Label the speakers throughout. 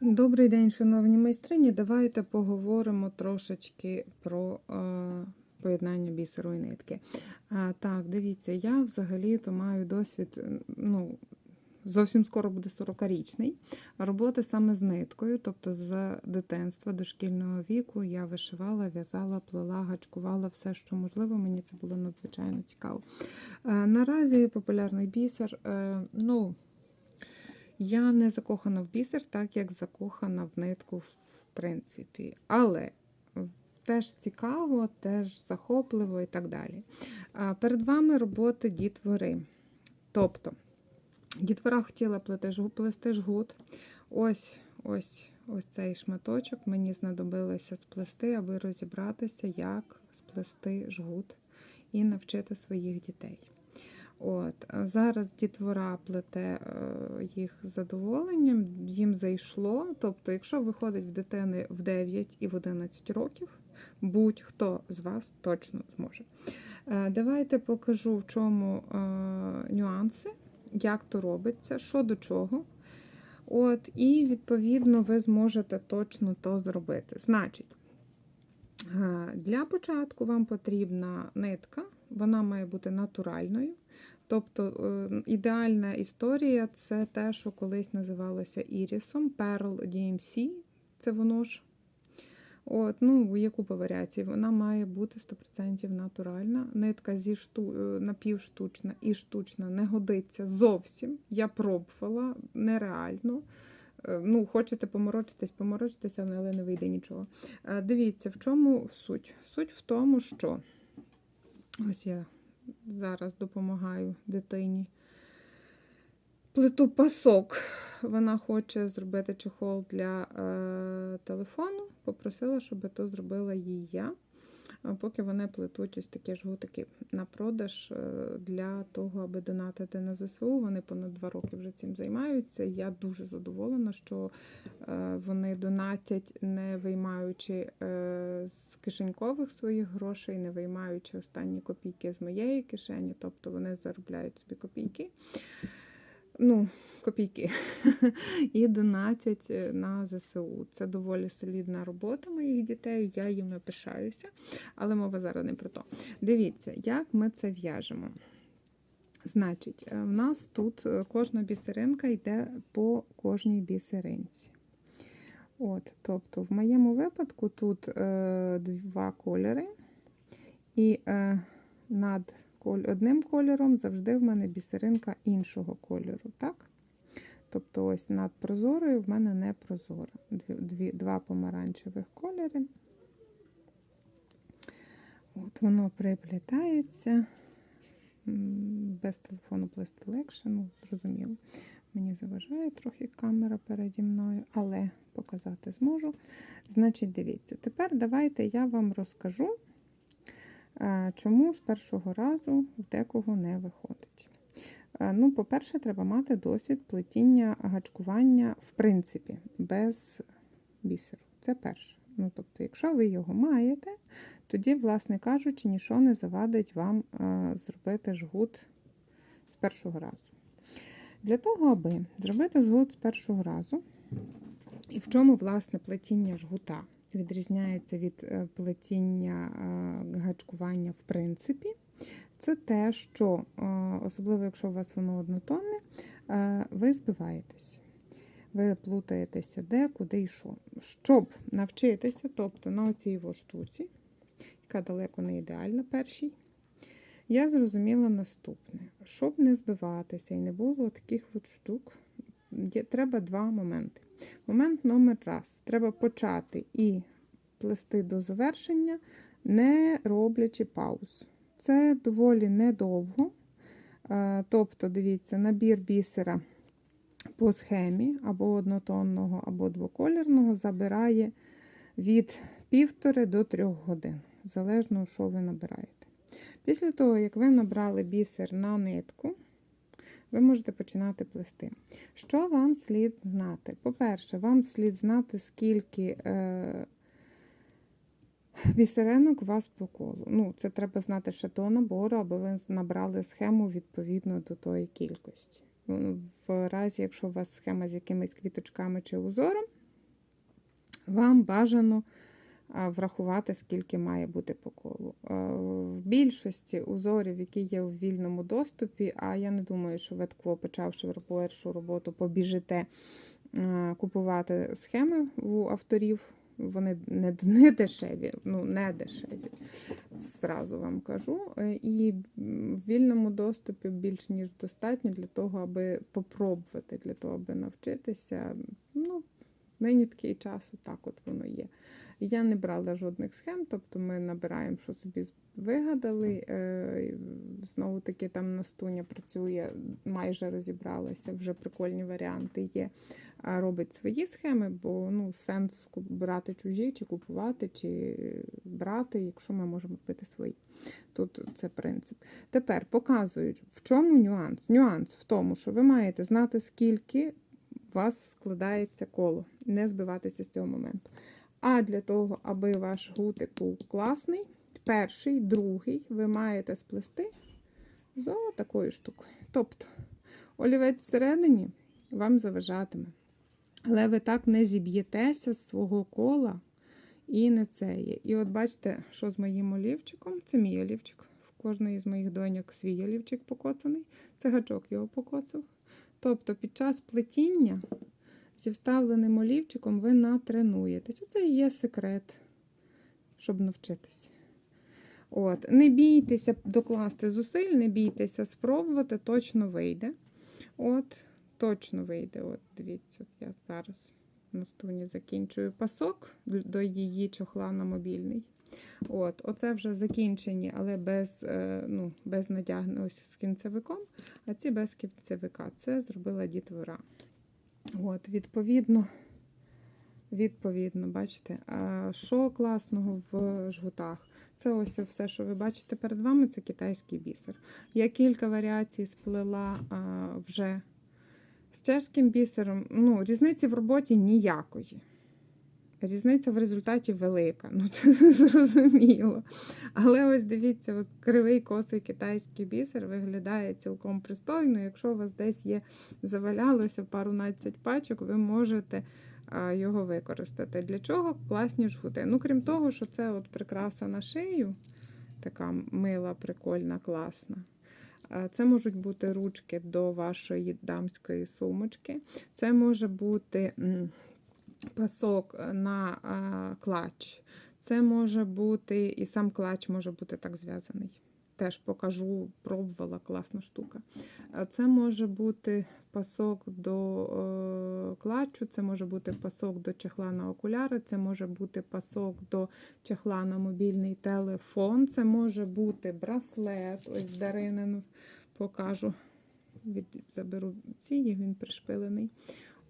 Speaker 1: Добрий день, шановні майстрині. Давайте поговоримо трошечки про е, поєднання бісеру і нитки. А, так, дивіться, я взагалі-то маю досвід, е, ну, зовсім скоро буде 40-річний, роботи саме з ниткою, тобто з дитинства дошкільного віку я вишивала, в'язала, плела, гачкувала все, що можливо. Мені це було надзвичайно цікаво. Е, наразі популярний бісер, е, ну. Я не закохана в бісер, так як закохана в нитку, в принципі. Але теж цікаво, теж захопливо і так далі. Перед вами роботи дітвори. Тобто, дітвора хотіла плести жгут. Ось ось ось цей шматочок мені знадобилося сплести, аби розібратися, як сплести жгут і навчити своїх дітей. От, Зараз дітвора плете е, їх з задоволенням, їм зайшло. Тобто, якщо виходить в дитини в 9 і в 11 років, будь-хто з вас точно зможе. Е, давайте покажу, в чому е, нюанси, як то робиться, що до чого. От, І, відповідно, ви зможете точно то зробити. Значить, для початку вам потрібна нитка, вона має бути натуральною. Тобто е, ідеальна історія це те, що колись називалося Ірісом, Pearl DMC, це воно ж. От, ну, Яку по варіації? Вона має бути 100% натуральна. Нитка зі шту... Е, напівштучна і штучна не годиться зовсім. Я пробувала нереально. Е, ну, Хочете поморочитись, поморочитися, але не вийде нічого. Дивіться, в чому суть? Суть в тому, що ось я зараз допомагаю дитині. Плиту пасок. Вона хоче зробити чохол для е, телефону. Попросила, щоб то зробила їй я. Поки вони плетуть ось такі жгутики на продаж е, для того, аби донатити на ЗСУ. Вони понад два роки вже цим займаються. Я дуже задоволена, що е, вони донатять, не виймаючи е, з кишенькових своїх грошей, не виймаючи останні копійки з моєї кишені, тобто вони заробляють собі копійки. Ну, копійки і донатять е, на ЗСУ. Це доволі солідна робота моїх дітей, я їм пишаюся, але мова зараз не про то. Дивіться, як ми це в'яжемо. Значить, е, в нас тут е, кожна бісеринка йде по кожній бісеринці. От, Тобто, в моєму випадку тут е, два кольори, і е, над одним кольором завжди в мене бісеринка іншого кольору. так? Тобто, ось над прозорою в мене не прозора. Дві, Два помаранчевих кольори. От Воно приплітається. Без телефону плести ну, зрозуміло. Мені заважає трохи камера переді мною, але показати зможу. Значить, дивіться, тепер давайте я вам розкажу, чому з першого разу в декого не виходить. Ну, По-перше, треба мати досвід плетіння гачкування, в принципі, без бісеру. Це перше. Ну, Тобто, якщо ви його маєте, тоді, власне кажучи, нічого не завадить вам зробити жгут з першого разу. Для того, аби зробити жгут з першого разу, і в чому, власне, плетіння жгута відрізняється від е, плетіння гачкування в принципі, це те, що, е, особливо, якщо у вас воно однотонне, е, ви збиваєтесь. Ви плутаєтеся де, куди і що. Щоб навчитися, тобто на оцій штуці, яка далеко не ідеальна першій, я зрозуміла наступне: щоб не збиватися і не було таких от штук, треба два моменти. Момент номер раз. Треба почати і плести до завершення, не роблячи пауз. Це доволі недовго. Е, тобто, дивіться, набір бісера по схемі або однотонного, або двоколірного забирає від півтори до трьох годин, залежно, що ви набираєте. Після того, як ви набрали бісер на нитку, ви можете починати плести. Що вам слід знати? По-перше, вам слід знати, скільки е, Бісеринок у вас по колу. Ну, Це треба знати ще до набору, аби ви набрали схему відповідно до тої кількості. Ну, В разі, якщо у вас схема з якимись квіточками чи узором, вам бажано врахувати, скільки має бути по колу. В більшості узорів, які є у вільному доступі, а я не думаю, що ви тако, почавши першу роботу, побіжите купувати схеми у авторів. Вони не, не дешеві, ну не дешеві, зразу вам кажу. Е, І в вільному доступі більш ніж достатньо для того, аби попробувати, для того, аби навчитися. Ну, нині такий час, так от воно є. Я не брала жодних схем, тобто ми набираємо, що собі вигадали. Е, Знову таки там Настуня працює, майже розібралася, вже прикольні варіанти є. Робить свої схеми, бо ну, сенс брати чужі, чи купувати, чи брати, якщо ми можемо купити свої. Тут це принцип. Тепер показують, в чому нюанс. Нюанс в тому, що ви маєте знати, скільки вас складається коло, не збиватися з цього моменту. А для того, аби ваш гутик був класний, перший, другий, ви маєте сплести з такою штукою. Тобто, олівець всередині вам заважатиме. Але ви так не зіб'єтеся з свого кола і не це є. І от бачите, що з моїм олівчиком, це мій олівчик. В кожної з моїх доньок свій олівчик покоцаний. Це гачок його покоцав. Тобто під час плетіння зі вставленим олівчиком ви натренуєтесь. Оце і є секрет, щоб навчитись. От, не бійтеся докласти зусиль, не бійтеся спробувати, точно вийде. От, точно вийде. От, дивіться, от я зараз на стуні закінчую пасок до її чохла на мобільний. От, оце вже закінчені, але без, е, ну, без надягне з кінцевиком, а ці без кінцевика. Це зробила дітвора. От, відповідно, відповідно, бачите, що класного в жгутах? Це ось все, що ви бачите перед вами, це китайський бісер. Я кілька варіацій сплела вже з чешським бісером. Ну, різниці в роботі ніякої. Різниця в результаті велика, ну це зрозуміло. Але ось дивіться, от кривий косий китайський бісер виглядає цілком пристойно. Якщо у вас десь є завалялося пару надцять пачок, ви можете його використати. Для чого класні жгути? Ну, крім того, що це от прикраса на шию, така мила, прикольна, класна. Це можуть бути ручки до вашої дамської сумочки. Це може бути. Пасок на а, клач. Це може бути, і сам клач може бути так зв'язаний. Теж покажу, пробувала класна штука. Це може бути пасок до е, клачу, це може бути пасок до чехла на окуляри, це може бути пасок до чехла на мобільний телефон, це може бути браслет. Ось Даринин покажу. Від, заберу ці, він пришпилений.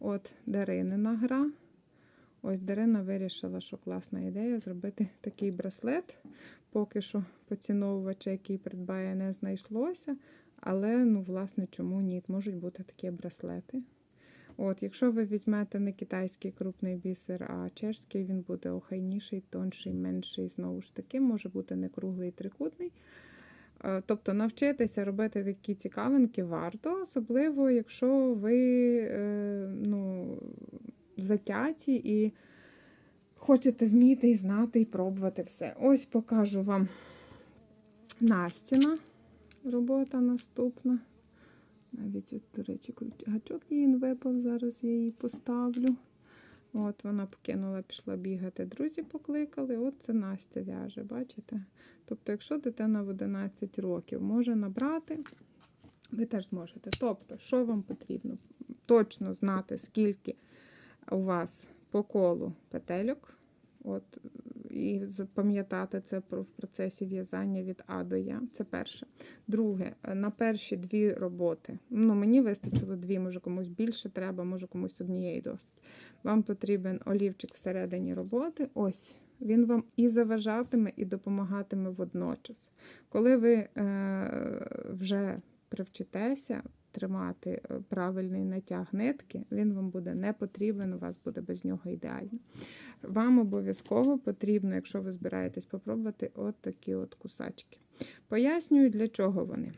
Speaker 1: От Даринина гра. Ось Дарина вирішила, що класна ідея зробити такий браслет. Поки що поціновувача, який придбає, не знайшлося. Але, ну, власне, чому ні? Можуть бути такі браслети. От, Якщо ви візьмете не китайський крупний бісер, а чешський, він буде охайніший, тонший, менший. Знову ж таки, може бути не круглий трикутний. Е, Тобто навчитися робити такі цікавинки варто, особливо, якщо ви е, ну, затяті і хочете вміти і знати, і пробувати все. Ось покажу вам Настіна робота наступна. Навіть, от, до речі, гачок її випав, зараз я її поставлю. От вона покинула, пішла бігати. Друзі покликали. От це Настя в'яже, бачите? Тобто, якщо дитина в 11 років може набрати, ви теж зможете. Тобто, що вам потрібно? Точно знати, скільки у вас по колу петельок. От, і запам'ятати це в процесі в'язання від А до Я. Це перше. Друге, е, на перші дві роботи. Ну, мені вистачило дві, може комусь більше треба, може комусь однієї досить. Вам потрібен олівчик всередині роботи. Ось. Він вам і заважатиме, і допомагатиме водночас. Коли ви е, вже привчитеся тримати е, правильний натяг нитки, він вам буде не потрібен, у вас буде без нього ідеально. Вам обов'язково потрібно, якщо ви збираєтесь попробувати, от такі от кусачки. Пояснюю, для чого вони.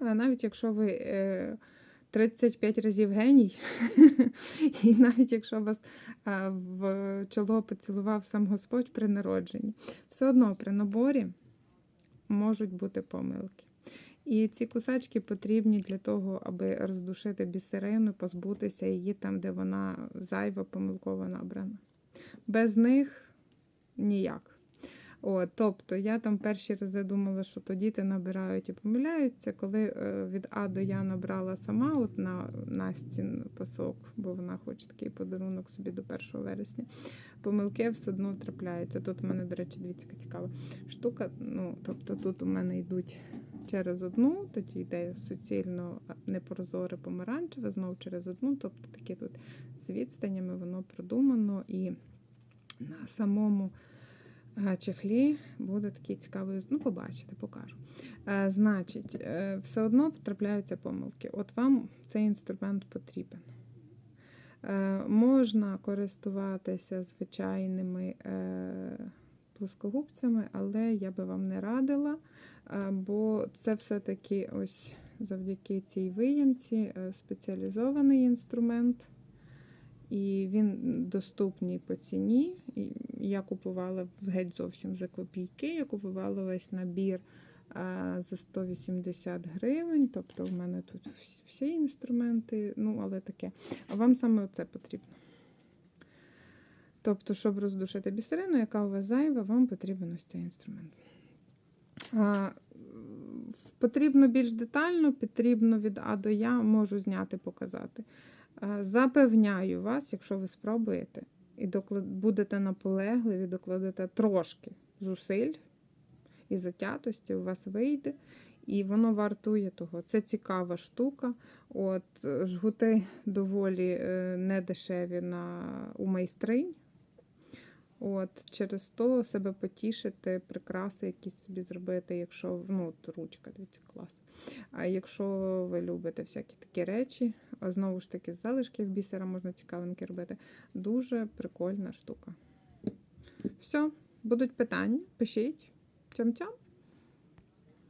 Speaker 1: Навіть якщо ви е, 35 разів геній. І навіть якщо вас в чоло поцілував сам Господь при народженні, все одно при наборі можуть бути помилки. І ці кусачки потрібні для того, аби роздушити бісерину, позбутися її там, де вона зайва, помилково набрана. Без них ніяк. О, тобто я там перші рази думала, що то діти набирають і помиляються. Коли е, від А до Я набрала сама от на Настін пасок, бо вона хоче такий подарунок собі до 1 вересня. Помилки все одно трапляються. Тут у мене, до речі, дивіться, цікава штука. Ну, тобто тут у мене йдуть через одну, тоді йде суцільно непрозоре помаранчеве, знов через одну. Тобто такі тут з відстанями воно продумано і на самому е, чехлі буде такий цікавий, ну, побачите, покажу. Е, Значить, е, все одно потрапляються помилки. От вам цей інструмент потрібен. Можна користуватися звичайними плоскогубцями, але я би вам не радила, е, бо це все-таки ось завдяки цій виямці е, спеціалізований інструмент. І він доступний по ціні. Я купувала геть зовсім за копійки. Я купувала весь набір а, за 180 гривень. Тобто в мене тут всі інструменти, ну, але таке. А вам саме це потрібно. Тобто, щоб роздушити бісерину, яка у вас зайва, вам потрібен ось цей інструмент. А, потрібно більш детально, потрібно від А до Я, можу зняти, показати. Е, Запевняю вас, якщо ви спробуєте і доклад... будете наполегливі, докладете трошки зусиль і затятості, у вас вийде, і воно вартує того. Це цікава штука. От, жгути доволі е, недешеві на... у майстринь. От, через то себе потішити, прикраси якісь собі зробити, якщо ну, от ручка, дивіться, клас. А якщо ви любите всякі такі речі, знову ж таки, з залишків бісера можна цікавинки робити. Дуже прикольна штука. Все, будуть питання, пишіть. Цям-цям.